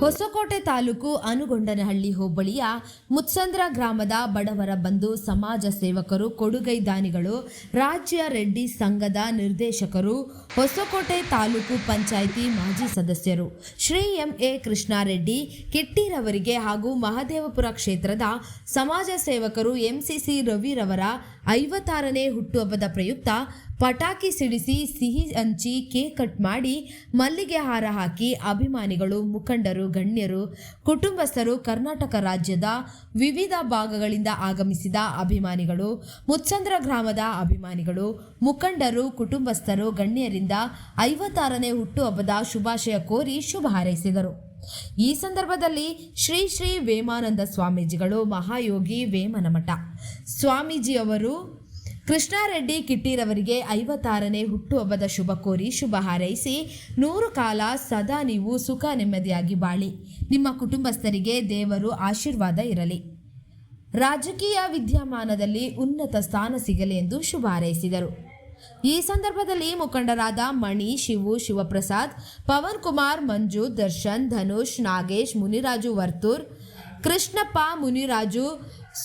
ಹೊಸಕೋಟೆ ತಾಲೂಕು ಅನುಗೊಂಡನಹಳ್ಳಿ ಹೋಬಳಿಯ ಮುತ್ಸಂದ್ರ ಗ್ರಾಮದ ಬಡವರ ಬಂಧು ಸಮಾಜ ಸೇವಕರು ಕೊಡುಗೈ ದಾನಿಗಳು ರಾಜ್ಯ ರೆಡ್ಡಿ ಸಂಘದ ನಿರ್ದೇಶಕರು, ಹೊಸಕೋಟೆ ತಾಲೂಕು ಪಂಚಾಯಿತಿ ಮಾಜಿ ಸದಸ್ಯರು ಶ್ರೀ ಎಂ ಎ ಕೃಷ್ಣಾರೆಡ್ಡಿ, ಕಿಟ್ಟಿರವರಿಗೆ ಹಾಗೂ ಮಹದೇವಪುರ ಕ್ಷೇತ್ರದ ಸಮಾಜ ಸೇವಕರು ಎಂಸಿಸಿ ರವಿರವರ ಐವತ್ತಾರನೇ ಹುಟ್ಟುಹಬ್ಬದ ಪ್ರಯುಕ್ತ ಪಟಾಕಿ ಸಿಡಿಸಿ ಸಿಹಿ ಹಂಚಿ ಕೇಕ್ ಕಟ್ ಮಾಡಿ ಮಲ್ಲಿಗೆ ಹಾರ ಹಾಕಿ ಅಭಿಮಾನಿಗಳು, ಮುಖಂಡರು, ಗಣ್ಯರು, ಕುಟುಂಬಸ್ಥರು, ಕರ್ನಾಟಕ ರಾಜ್ಯದ ವಿವಿಧ ಭಾಗಗಳಿಂದ ಆಗಮಿಸಿದ ಅಭಿಮಾನಿಗಳು, ಮುತ್ಸಂದ್ರ ಗ್ರಾಮದ ಅಭಿಮಾನಿಗಳು, ಮುಖಂಡರು, ಕುಟುಂಬಸ್ಥರು, ಗಣ್ಯರಿಂದ ಐವತ್ತಾರನೇ ಹುಟ್ಟುಹಬ್ಬದ ಶುಭಾಶಯ ಕೋರಿ ಶುಭ ಹಾರೈಸಿದರು. ಈ ಸಂದರ್ಭದಲ್ಲಿ ಶ್ರೀ ಶ್ರೀ ವೇಮಾನಂದ ಸ್ವಾಮೀಜಿಗಳು ಮಹಾಯೋಗಿ ವೇಮನ ವೇಮನಮಠ. ಸ್ವಾಮೀಜಿಯವರು ಕೃಷ್ಣಾರೆಡ್ಡಿ ಕಿಟ್ಟಿರವರಿಗೆ ಐವತ್ತಾರನೇ ಹುಟ್ಟುಹಬ್ಬದ ಶುಭ ಕೋರಿ ಶುಭ ಹಾರೈಸಿ, ನೂರು ಕಾಲ ಸದಾ ನೀವು ಸುಖ ನೆಮ್ಮದಿಯಾಗಿ ಬಾಳಿ. ನಿಮ್ಮ ಕುಟುಂಬಸ್ಥರಿಗೆ ದೇವರು ಆಶೀರ್ವಾದ ಇರಲಿ. ರಾಜಕೀಯ ವಿದ್ಯಮಾನದಲ್ಲಿ ಉನ್ನತ ಸ್ಥಾನ ಸಿಗಲಿ ಎಂದು ಶುಭ ಹಾರೈಸಿದರು. ಈ ಸಂದರ್ಭದಲ್ಲಿ ಮುಖಂಡರಾದ ಮಣಿ, ಶಿವು, ಶಿವಪ್ರಸಾದ್, ಪವನ್ ಕುಮಾರ್, ಮಂಜು, ದರ್ಶನ್, ಧನುಷ್, ನಾಗೇಶ್, ಮುನಿರಾಜು ವರ್ತೂರ್, ಕೃಷ್ಣಪ್ಪ, ಮುನಿರಾಜು,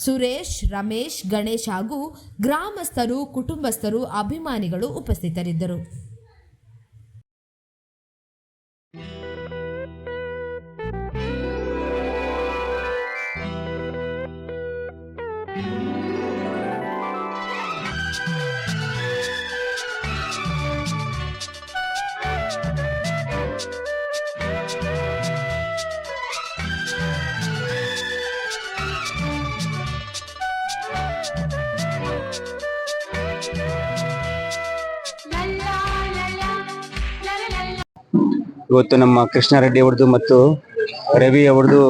ಸುರೇಶ್, ರಮೇಶ್, ಗಣೇಶ್ ಹಾಗೂ ಗ್ರಾಮಸ್ಥರು, ಕುಟುಂಬಸ್ಥರು, ಅಭಿಮಾನಿಗಳು ಉಪಸ್ಥಿತರಿದ್ದರು. ಇವತ್ತು ನಮ್ಮ ಕೃಷ್ಣಾರೆಡ್ಡಿ ಅವ್ರದ್ದು ಮತ್ತು ರವಿ ಅವ್ರದ್ದು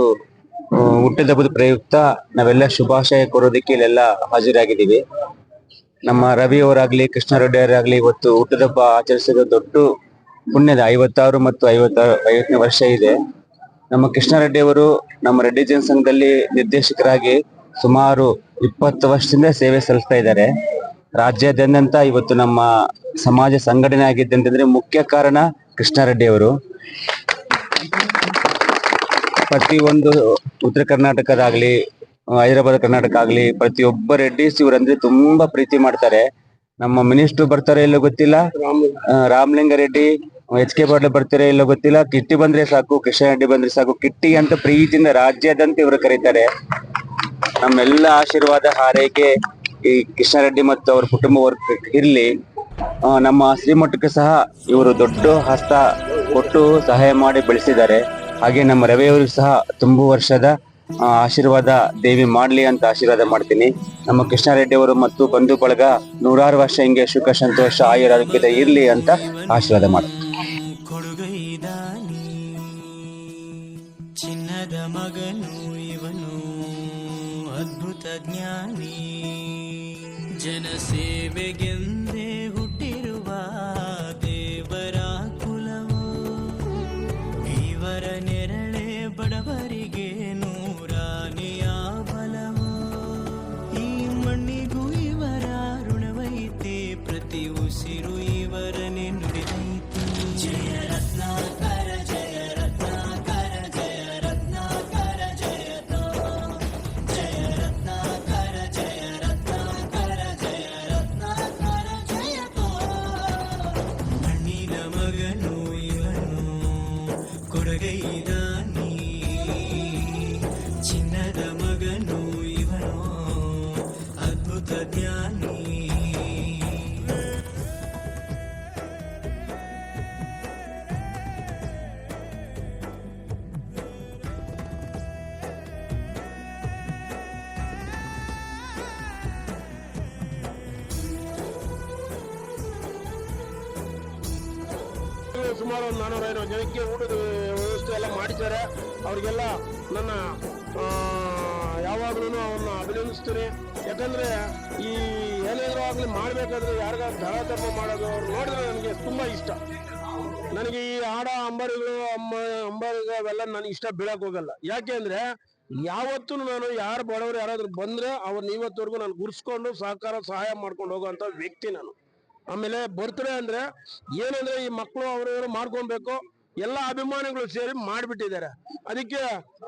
ಹುಟ್ಟಿದ ಹುಟ್ಟಿದಬ್ಬದ ಪ್ರಯುಕ್ತ ನಾವೆಲ್ಲ ಶುಭಾಶಯ ಕೋರೋದಕ್ಕೆ ಇಲ್ಲೆಲ್ಲ ಹಾಜರಾಗಿದ್ದೀವಿ. ನಮ್ಮ ರವಿ ಅವರಾಗ್ಲಿ, ಕೃಷ್ಣಾರೆಡ್ಡಿ ಅವರಾಗ್ಲಿ ಇವತ್ತು ಹುಟ್ಟಿದಬ್ಬ ಆಚರಿಸಿದ ದೊಡ್ಡ ಪುಣ್ಯದ ಐವತ್ತಾರು ಮತ್ತು ಐವತ್ತಾರು, ಐವತ್ತನೇ ವರ್ಷ ಇದೆ. ನಮ್ಮ ಕೃಷ್ಣಾರೆಡ್ಡಿ ಅವರು ನಮ್ಮ ರೆಡ್ಡಿ ಜನಸಂಘದಲ್ಲಿ ನಿರ್ದೇಶಕರಾಗಿ ಸುಮಾರು ಇಪ್ಪತ್ತು ವರ್ಷದಿಂದ ಸೇವೆ ಸಲ್ಲಿಸ್ತಾ ಇದ್ದಾರೆ. ರಾಜ್ಯಾದ್ಯಂತ ಇವತ್ತು ನಮ್ಮ ಸಮಾಜ ಸಂಘಟನೆ ಆಗಿದ್ದಂತಂದ್ರೆ ಮುಖ್ಯ ಕಾರಣ ಕೃಷ್ಣಾರೆಡ್ಡಿ ಅವರು. ಪ್ರತಿ ಒಂದು ಉತ್ತರ ಕರ್ನಾಟಕದಾಗ್ಲಿ ಹೈದರಾಬಾದ್ ಕರ್ನಾಟಕ ಆಗ್ಲಿ, ಪ್ರತಿಯೊಬ್ಬ ರೆಡ್ಡಿ ಇವರಂದ್ರೆ ತುಂಬಾ ಪ್ರೀತಿ ಮಾಡ್ತಾರೆ. ನಮ್ಮ ಮಿನಿಸ್ಟರ್ ಬರ್ತಾರೆ ಇಲ್ಲೋ ಗೊತ್ತಿಲ್ಲ. ರಾಮಲಿಂಗ ರೆಡ್ಡಿ, ಎಚ್ ಕೆ ಪಾಟೀಲ್ ಬರ್ತಾರೆ ಇಲ್ಲೋ ಗೊತ್ತಿಲ್ಲ. ಕಿಟ್ಟಿ ಬಂದ್ರೆ ಸಾಕು, ಕೃಷ್ಣ ರೆಡ್ಡಿ ಬಂದ್ರೆ ಸಾಕು. ಕಿಟ್ಟಿ ಅಂತ ಪ್ರೀತಿಯಿಂದ ರಾಜ್ಯಾದ್ಯಂತ ಇವರು ಕರೀತಾರೆ. ನಮ್ಮೆಲ್ಲ ಆಶೀರ್ವಾದ, ಹಾರೈಕೆ ಈ ಕೃಷ್ಣ ರೆಡ್ಡಿ ಮತ್ತು ಅವ್ರ ಕುಟುಂಬ ವರ್ಗ ಇರ್ಲಿ. ನಮ್ಮ ಶ್ರೀಮಠಕ್ಕೆ ಸಹ ಇವರು ದೊಡ್ಡ ಹಸ್ತ ಕೊಟ್ಟು ಸಹಾಯ ಮಾಡಿ ಬೆಳೆಸಿದ್ದಾರೆ. ಹಾಗೆ ನಮ್ಮ ರವಿಯವರಿಗೂ ಸಹ ತುಂಬು ವರ್ಷದ ಆಶೀರ್ವಾದ ದೇವಿ ಮಾಡ್ಲಿ ಅಂತ ಆಶೀರ್ವಾದ ಮಾಡ್ತೀನಿ. ನಮ್ಮ ಕೃಷ್ಣಾರೆಡ್ಡಿ ಅವರು ಮತ್ತು ಬಂಧು ಬಳಗ ನೂರಾರು ವರ್ಷ ಹಿಂಗೆ ಸುಖ, ಸಂತೋಷ, ಆಯುರಾರೋಗ್ಯದ ಇರಲಿ ಅಂತ ಆಶೀರ್ವಾದ ಮಾಡ್ತೀನಿ. ಚಿನ್ನದ ಮಗನು ಇವನು, ಅದ್ಭುತ ಜ್ಞಾನಿ. ಸುಮಾರು ಒಂದು ನಾನ್ನೂರ ಐನೂರು ಜನಕ್ಕೆ ಊಟದ ವ್ಯವಸ್ಥೆ ಎಲ್ಲ ಮಾಡಿದ್ದಾರೆ. ಅವರಿಗೆಲ್ಲ ನನ್ನ ಯಾವಾಗಲೂ ಅವನ್ನ ಅಭಿನಂದಿಸ್ತೀನಿ. ಯಾಕಂದ್ರೆ ಈ ಏನಾದ್ರೂ ಆಗಲಿ ಮಾಡಬೇಕಾದ್ರೆ ಯಾರಿಗಾದ್ರು ಧರ ತಪ್ಪ ಮಾಡೋದು ಅವ್ರು ನೋಡಿದ್ರೆ ನನಗೆ ತುಂಬಾ ಇಷ್ಟ. ನನಗೆ ಈ ಆಡ ಅಂಬರಿಗಳು ಅಮ್ಮ ಅಂಬಾರಿಗಳು ಅವೆಲ್ಲ ನನಗೆ ಇಷ್ಟ ಬೀಳಕ್ ಹೋಗಲ್ಲ. ಯಾಕೆ ಅಂದರೆ ಯಾವತ್ತೂ ನಾನು ಯಾರು ಬಡವರು ಯಾರಾದರೂ ಬಂದ್ರೆ ಅವ್ರನ್ನ ಇವತ್ತವರೆಗೂ ನಾನು ಗುರ್ಸ್ಕೊಂಡು ಸಹಕಾರ, ಸಹಾಯ ಮಾಡ್ಕೊಂಡು ಹೋಗುವಂತ ವ್ಯಕ್ತಿ ನಾನು. ಆಮೇಲೆ ಬರ್ತ್ಡೇ ಅಂದ್ರೆ ಏನಂದ್ರೆ ಈ ಮಕ್ಕಳು ಅವರು ಮಾಡ್ಕೊಬೇಕು, ಎಲ್ಲ ಅಭಿಮಾನಿಗಳು ಸೇರಿ ಮಾಡಿಬಿಟ್ಟಿದ್ದಾರೆ. ಅದಕ್ಕೆ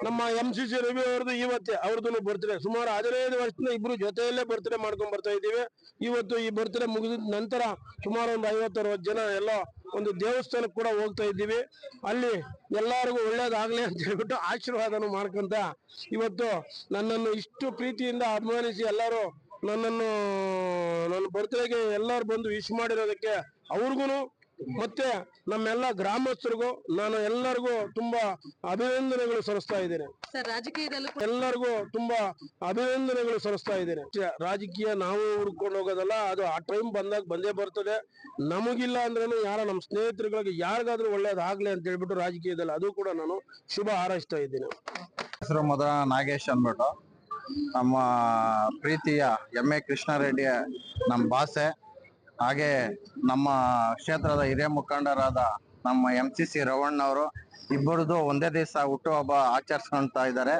ನಮ್ಮ ಎಂ ಸಿ ಸಿ ರವಿ ಅವ್ರದ್ದು ಇವತ್ತೇ ಅವ್ರದ್ದು ಬರ್ತ್ಡೇ. ಸುಮಾರು ಹದಿನೈದು ವರ್ಷದಿಂದ ಇಬ್ರು ಜೊತೆಯಲ್ಲೇ ಬರ್ತ್ಡೇ ಮಾಡ್ಕೊಂಡ್ ಬರ್ತಾ ಇದ್ದೀವಿ. ಇವತ್ತು ಈ ಬರ್ತ್ಡೇ ಮುಗಿದ ನಂತರ ಸುಮಾರು ಒಂದು ಐವತ್ತು ಅರವತ್ತು ಜನ ಎಲ್ಲ ಒಂದು ದೇವಸ್ಥಾನಕ್ಕೆ ಕೂಡ ಹೋಗ್ತಾ ಇದ್ದೀವಿ. ಅಲ್ಲಿ ಎಲ್ಲರಿಗೂ ಒಳ್ಳೇದಾಗಲಿ ಅಂತ ಹೇಳ್ಬಿಟ್ಟು ಆಶೀರ್ವಾದನು ಮಾಡ್ಕೊಂತ ಇವತ್ತು ನನ್ನನ್ನು ಇಷ್ಟು ಪ್ರೀತಿಯಿಂದ ಅಭಿಮಾನಿಸಿ ಎಲ್ಲರೂ ನನ್ನನ್ನು ನನ್ನ ಬರ್ತ್ಡೇಗೆ ಎಲ್ಲರೂ ಬಂದು ವಿಶ್ ಮಾಡಿರೋದಕ್ಕೆ ಅವ್ರಿಗೂ ಮತ್ತೆ ನಮ್ಮೆಲ್ಲ ಗ್ರಾಮಸ್ಥರಿಗೂ ನಾನು ಎಲ್ಲರಿಗೂ ತುಂಬಾ ಅಭಿನಂದನೆಗಳು ಸಲ್ಲಿಸ್ತಾ ಇದ್ದೇನೆ. ಸರ್ ರಾಜಕೀಯದಲ್ಲೂ ಎಲ್ಲರಿಗೂ ತುಂಬಾ ಅಭಿನಂದನೆಗಳು ಸಲ್ಲಿಸ್ತಾ ಇದ್ದೇನೆ. ರಾಜಕೀಯ ನಾವು ಹುಡ್ಕೊಂಡು ಹೋಗೋದಲ್ಲ ಅದು ಆ ಟೈಮ್ ಬಂದಾಗ ಬಂದೇ ಬರ್ತದೆ. ನಮಗಿಲ್ಲ ಅಂದ್ರೂ ಯಾರ ನಮ್ಮ ಸ್ನೇಹಿತರುಗಳಿಗೆ ಯಾರಿಗಾದ್ರೂ ಒಳ್ಳೇದಾಗ್ಲಿ ಅಂತ ಹೇಳ್ಬಿಟ್ಟು ರಾಜಕೀಯದಲ್ಲಿ ಅದು ಕೂಡ ನಾನು ಶುಭ ಹಾರೈಸ್ತಾ ಇದ್ದೀನಿ. ಹೆಸರು ಮೊದಲ ನಾಗೇಶ್ ಅಂದ್ಬಿಟ್ಟು. ನಮ್ಮ ಪ್ರೀತಿಯ ಎಂ ಎ ಕೃಷ್ಣಾರೆಡ್ಡಿ ನಮ್ಮ ಭಾಷೆ ಹಾಗೆ ನಮ್ಮ ಕ್ಷೇತ್ರದ ಹಿರಿಯ ಮುಖಂಡರಾದ ನಮ್ಮ ಎಂ ಸಿ ಸಿ ರವಣ್ಣವರು ಇಬ್ಬರದು ಒಂದೇ ದಿವಸ ಹುಟ್ಟುಹಬ್ಬ ಆಚರಿಸ್ಕೊಂತ ಇದ್ದಾರೆ.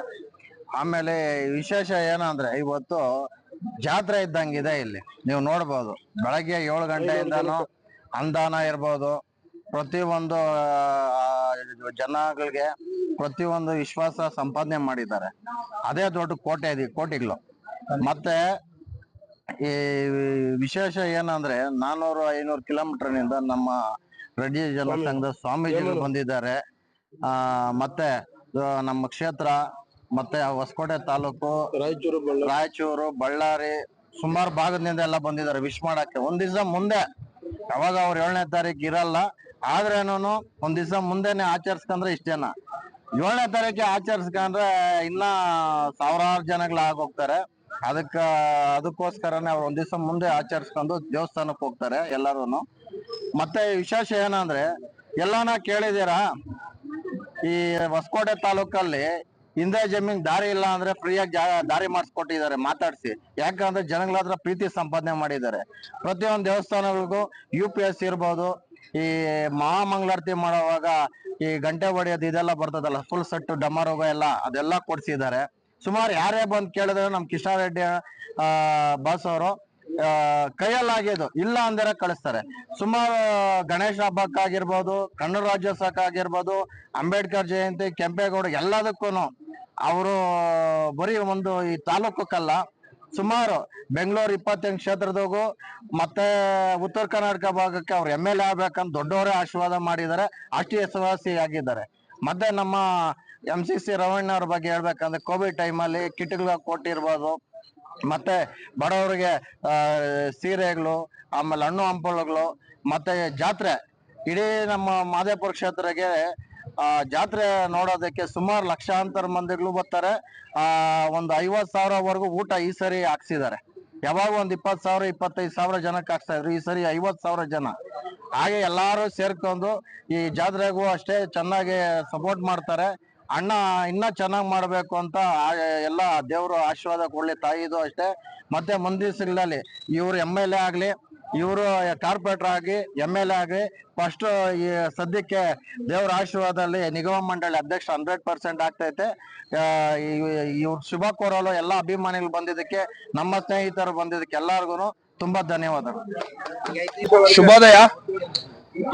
ಆಮೇಲೆ ವಿಶೇಷ ಏನಂದ್ರೆ ಇವತ್ತು ಜಾತ್ರೆ ಇದ್ದಂಗಿದೆ ಇಲ್ಲಿ. ನೀವು ನೋಡ್ಬೋದು, ಬೆಳಗ್ಗೆ ಏಳು ಗಂಟೆಯಿಂದನೂ ಅನುದಾನ ಇರ್ಬೋದು ಪ್ರತಿಯೊಂದು ಜನಗಳಿಗೆ ಪ್ರತಿಯೊಂದು ವಿಶ್ವಾಸ ಸಂಪಾದನೆ ಮಾಡಿದ್ದಾರೆ. ಅದೇ ದೊಡ್ಡ ಕೋಟೆ ಇದೆ ಕೋಟೆಗಳು. ಮತ್ತೆ ಈ ವಿಶೇಷ ಏನಂದ್ರೆ ನಾನೂರು ಐನೂರು ಕಿಲೋಮೀಟರ್ನಿಂದ ನಮ್ಮ ರೆಡ್ಡಿ ಜನಸಂಘದ ಸ್ವಾಮೀಜಿಗಳು ಬಂದಿದ್ದಾರೆ. ಆ ಮತ್ತೆ ನಮ್ಮ ಕ್ಷೇತ್ರ ಮತ್ತೆ ಹೊಸಕೋಟೆ ತಾಲೂಕು ರಾಯಚೂರು ರಾಯಚೂರು ಬಳ್ಳಾರಿ ಸುಮಾರು ಭಾಗದಿಂದ ಎಲ್ಲ ಬಂದಿದ್ದಾರೆ. ವಿಶ್ ಮಾಡಕ್ಕೆ. ಒಂದ್ ದಿವಸ ಮುಂದೆ ಯಾವಾಗ ಅವ್ರ ಏಳನೇ ತಾರೀಕು ಇರಲ್ಲ ಆದ್ರೇನು ಒಂದ್ ದಿವಸ ಮುಂದೆನೆ ಆಚರಿಸ್ಕೊಂಡ್ರೆ ಇಷ್ಟೇನ ಏಳನೇ ತಾರೀಕೆ ಆಚರಿಸ್ಕೊಂಡ್ರೆ ಇನ್ನ ಸಾವಿರಾರು ಜನಗಳು ಆಗೋಗ್ತಾರೆ. ಅದಕ್ಕ, ಅದಕ್ಕೋಸ್ಕರನೇ ಅವ್ರು ಒಂದ್ ದಿವಸ ಮುಂದೆ ಆಚರಿಸ್ಕೊಂಡು ದೇವಸ್ಥಾನಕ್ಕೆ ಹೋಗ್ತಾರೆ ಎಲ್ಲರೂ ಮತ್ತೆ ವಿಶೇಷ ಏನಂದ್ರೆ, ಎಲ್ಲಾನ ಕೇಳಿದೀರಾ ಈ ಹೊಸಕೋಟೆ ತಾಲೂಕಲ್ಲಿ ಹಿಂದೆ ಜಮೀನ್ ದಾರಿ ಇಲ್ಲ ಅಂದ್ರೆ ಫ್ರೀಯಾಗಿ ಜಾ, ದಾರಿ ಮಾಡಿಸ್ಕೊಟ್ಟಿದ್ದಾರೆ, ಮಾತಾಡಿಸಿ. ಯಾಕಂದ್ರೆ ಜನಗಳ ಹತ್ರ ಪ್ರೀತಿ ಸಂಪಾದನೆ ಮಾಡಿದ್ದಾರೆ. ಪ್ರತಿಯೊಂದು ದೇವಸ್ಥಾನಗಳಿಗೂ ಯು ಪಿ ಎಸ್ ಇರ್ಬೋದು ಈ ಮಹಾಮಂಗಳಾರತಿ ಮಾಡುವಾಗ ಈ ಗಂಟೆ ಹೊಡೆಯೋದು ಇದೆಲ್ಲ ಬರ್ತದಲ್ಲ ಫುಲ್ ಸೆಟ್ ಡಮರೋಗ ಎಲ್ಲ ಅದೆಲ್ಲ ಕೊಡ್ಸಿದ್ದಾರೆ. ಸುಮಾರು ಯಾರೇ ಬಂದು ಕೇಳಿದ್ರೆ ನಮ್ ಕಿಶನ್ ರೆಡ್ಡಿ ಬಾಸ್ ಅವರು ಕೈಯಲ್ಲಾಗಿದ್ದು ಇಲ್ಲ ಅಂದರೆ ಕಳಿಸ್ತಾರೆ. ಸುಮಾರು ಗಣೇಶ ಹಬ್ಬಕ್ಕಾಗಿರ್ಬೋದು ಕಣ್ಣು ರಾಜ್ಯೋತ್ಸವಕ್ಕಾಗಿರ್ಬೋದು ಅಂಬೇಡ್ಕರ್ ಜಯಂತಿ, ಕೆಂಪೇಗೌಡ ಎಲ್ಲದಕ್ಕೂ ಅವರು ಬರೀ ಒಂದು ಈ ತಾಲೂಕಕ್ಕಲ್ಲ ಸುಮಾರು ಬೆಂಗಳೂರು ಇಪ್ಪತ್ತೆಂಟು ಕ್ಷೇತ್ರದಾಗೂ ಮತ್ತೆ ಉತ್ತರ ಕರ್ನಾಟಕ ಭಾಗಕ್ಕೆ ಅವ್ರು ಎಂ ಎಲ್ ಎ ದೊಡ್ಡವರೇ ಆಶೀರ್ವಾದ ಮಾಡಿದ್ದಾರೆ. ಅಷ್ಟು ಹೆಸರುವಾಸಿ ಆಗಿದ್ದಾರೆ. ಮತ್ತೆ ನಮ್ಮ ಎಂ ಸಿ ಸಿ ರವಣ್ಣ ಅವ್ರ ಬಗ್ಗೆ ಹೇಳ್ಬೇಕಂದ್ರೆ ಕೋವಿಡ್ ಟೈಮಲ್ಲಿ ಕಿಟ್ಗಳ ಕೊಟ್ಟಿರ್ಬೋದು ಮತ್ತೆ ಬಡವರಿಗೆ ಸೀರೆಗಳು, ಆಮೇಲೆ ಹಣ್ಣು ಹಂಪಲುಗಳು, ಮತ್ತೆ ಜಾತ್ರೆ. ಇಡೀ ನಮ್ಮ ಮಾದೇಪುರ ಕ್ಷೇತ್ರಕ್ಕೆ ಜಾತ್ರೆ ನೋಡೋದಕ್ಕೆ ಸುಮಾರು ಲಕ್ಷಾಂತರ ಮಂದಿಗಳು ಬರ್ತಾರೆ. ಆ, ಒಂದು ಐವತ್ತು ಸಾವಿರವರೆಗೂ ಊಟ ಈ ಸರಿ ಹಾಕ್ಸಿದ್ದಾರೆ. ಯಾವಾಗ ಒಂದು ಇಪ್ಪತ್ತು ಸಾವಿರ, ಇಪ್ಪತ್ತೈದು ಸಾವಿರ ಜನಕ್ಕೆ ಹಾಕ್ಸ್ತಾ ಇದ್ರು. ಈ ಸರಿ ಐವತ್ತು ಸಾವಿರ ಜನ. ಹಾಗೆ ಎಲ್ಲರೂ ಸೇರ್ಕೊಂಡು ಈ ಜಾತ್ರೆಗೂ ಅಷ್ಟೇ ಚೆನ್ನಾಗಿ ಸಪೋರ್ಟ್ ಮಾಡ್ತಾರೆ. ಅಣ್ಣ ಇನ್ನ ಚೆನ್ನಾಗ್ ಮಾಡ್ಬೇಕು ಅಂತ ಎಲ್ಲ ದೇವರು ಆಶೀರ್ವಾದ ಕೊಡ್ಲಿ, ತಾಯಿದು ಅಷ್ಟೇ. ಮತ್ತೆ ಮುಂದಿನ ದಿವಸಗಳಲ್ಲಿ ಇವರು ಎಂ ಎಲ್ ಎ ಆಗ್ಲಿ, ಇವರು ಕಾರ್ಪೊರೇಟರ್ ಆಗಿ ಎಂ ಎಲ್ ಎ ಆಗಿ ಫಸ್ಟ್ ಈ ಸದ್ಯಕ್ಕೆ ದೇವರ ಆಶೀರ್ವಾದದಲ್ಲಿ ನಿಗಮ ಮಂಡಳಿ ಅಧ್ಯಕ್ಷ ಹಂಡ್ರೆಡ್ ಪರ್ಸೆಂಟ್ ಆಗ್ತೈತೆ. ಇವ್ರು ಶುಭ ಕೋರಲು ಎಲ್ಲ ಅಭಿಮಾನಿಗಳು ಬಂದಿದ್ದಕ್ಕೆ, ನಮ್ಮ ಸ್ನೇಹಿತರು ಬಂದಿದ್ದಕ್ಕೆ ಎಲ್ಲರಿಗೂ ತುಂಬಾ ಧನ್ಯವಾದಗಳು. ಶುಭೋದಯ.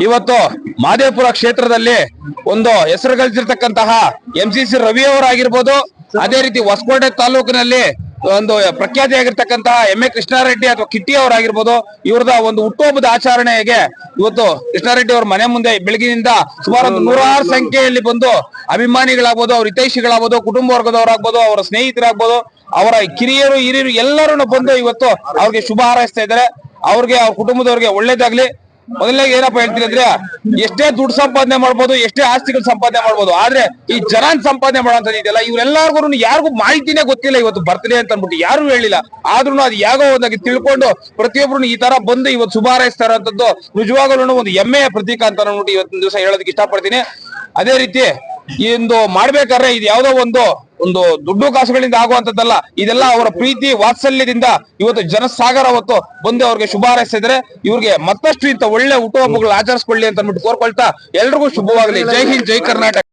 ಇವತ್ತು ಮಾದೇಪುರ ಕ್ಷೇತ್ರದಲ್ಲಿ ಒಂದು ಹೆಸರು ಗಳಿಸಿರ್ತಕ್ಕಂತಹ ಎಂ ಸಿ ಸಿ ರವಿ ಅವರಾಗಿರ್ಬೋದು. ಅದೇ ರೀತಿ ಹೊಸಕೋಟೆ ತಾಲೂಕಿನಲ್ಲಿ ಒಂದು ಪ್ರಖ್ಯಾತಿಯಾಗಿರ್ತಕ್ಕಂತಹ ಎಂ ಎ ಕೃಷ್ಣಾರೆಡ್ಡಿ ಅಥವಾ ಕಿಟ್ಟಿ ಅವರಾಗಿರ್ಬೋದು. ಇವ್ರದ ಒಂದು ಹುಟ್ಟುಹಬ್ಬದ ಆಚರಣೆಗೆ ಇವತ್ತು ಕೃಷ್ಣಾರೆಡ್ಡಿ ಅವರ ಮನೆ ಮುಂದೆ ಬೆಳಗಿನಿಂದ ಸುಮಾರು ಒಂದು ನೂರಾರು ಸಂಖ್ಯೆಯಲ್ಲಿ ಬಂದು ಅಭಿಮಾನಿಗಳಾಗ್ಬೋದು, ಅವ್ರ ಹಿತೈಷಿಗಳಾಗ್ಬೋದು, ಕುಟುಂಬ ವರ್ಗದವರಾಗ್ಬೋದು, ಅವರ ಸ್ನೇಹಿತರಾಗ್ಬೋದು, ಅವರ ಕಿರಿಯರು ಹಿರಿಯರು ಎಲ್ಲರೂ ಬಂದು ಇವತ್ತು ಅವ್ರಿಗೆ ಶುಭ ಹಾರೈಸ್ತಾ ಇದ್ದಾರೆ. ಅವ್ರಿಗೆ, ಅವ್ರ ಕುಟುಂಬದವ್ರಿಗೆ ಒಳ್ಳೇದಾಗ್ಲಿ. ಮೊದಲನೇಗೆ ಏನಪ್ಪಾ ಹೇಳ್ತೀನಿ ಅಂದ್ರೆ ಎಷ್ಟೇ ದುಡ್ಡು ಸಂಪಾದನೆ ಮಾಡ್ಬೋದು, ಎಷ್ಟೇ ಆಸ್ತಿಗಳು ಸಂಪಾದನೆ ಮಾಡ್ಬೋದು, ಆದ್ರೆ ಈ ಜನ ಸಂಪಾದನೆ ಮಾಡೋಂಥದ್ದು ಇದೆಯಲ್ಲ, ಇವ್ರೆಲ್ಲಾರ್ಗು ಯಾರಿಗೂ ಮಾಹಿತಿನೇ ಗೊತ್ತಿಲ್ಲ ಇವತ್ತು ಬರ್ತದೆ ಅಂತ ಅನ್ಬಿಟ್ಟು ಯಾರು ಹೇಳಿಲ್ಲ. ಆದ್ರೂ ಅದು ಯಾಗೋ ಒಂದಾಗಿ ತಿಳ್ಕೊಂಡು ಪ್ರತಿಯೊಬ್ಬರು ಈ ತರ ಬಂದು ಇವತ್ತು ಶುಭಾರೈಸ್ತಾರ ಅಂತದ್ದು ನಿಜವಾಗಲೂ ಒಂದು ಹೆಮ್ಮೆಯ ಪ್ರತೀಕ ಅಂತ ಅನ್ಬಿಟ್ಟು ಇವತ್ತಿನ ದಿವಸ ಹೇಳೋದಕ್ಕೆ ಇಷ್ಟಪಡ್ತೀನಿ. ಅದೇ ರೀತಿ ಒಂದು ಮಾಡ್ಬೇಕಾದ್ರೆ ಇದು ಯಾವುದೋ ಒಂದು ಒಂದು ದುಡ್ಡು ಕಾಸುಗಳಿಂದ ಆಗುವಂತದ್ದಲ್ಲ ಇದೆಲ್ಲ ಅವರ ಪ್ರೀತಿ ವಾತ್ಸಲ್ಯದಿಂದ ಇವತ್ತು ಜನಸಾಗರ ಅವತ್ತು ಬಂದು ಅವ್ರಿಗೆ ಶುಭ ಹಾರೈಸಿದ್ರೆ ಇವ್ರಿಗೆ ಮತ್ತಷ್ಟು ಇಂತ ಒಳ್ಳೆ ಹುಟ್ಟುಹಬ್ಬಗಳು ಆಚರಿಸ್ಕೊಳ್ಳಿ ಅಂತ ಅಂದ್ಬಿಟ್ಟು ಕೋರ್ಕೊಳ್ತಾ ಎಲ್ರಿಗೂ ಶುಭವಾಗಲಿ. ಜೈ ಹಿಂದ್, ಜೈ ಕರ್ನಾಟಕ.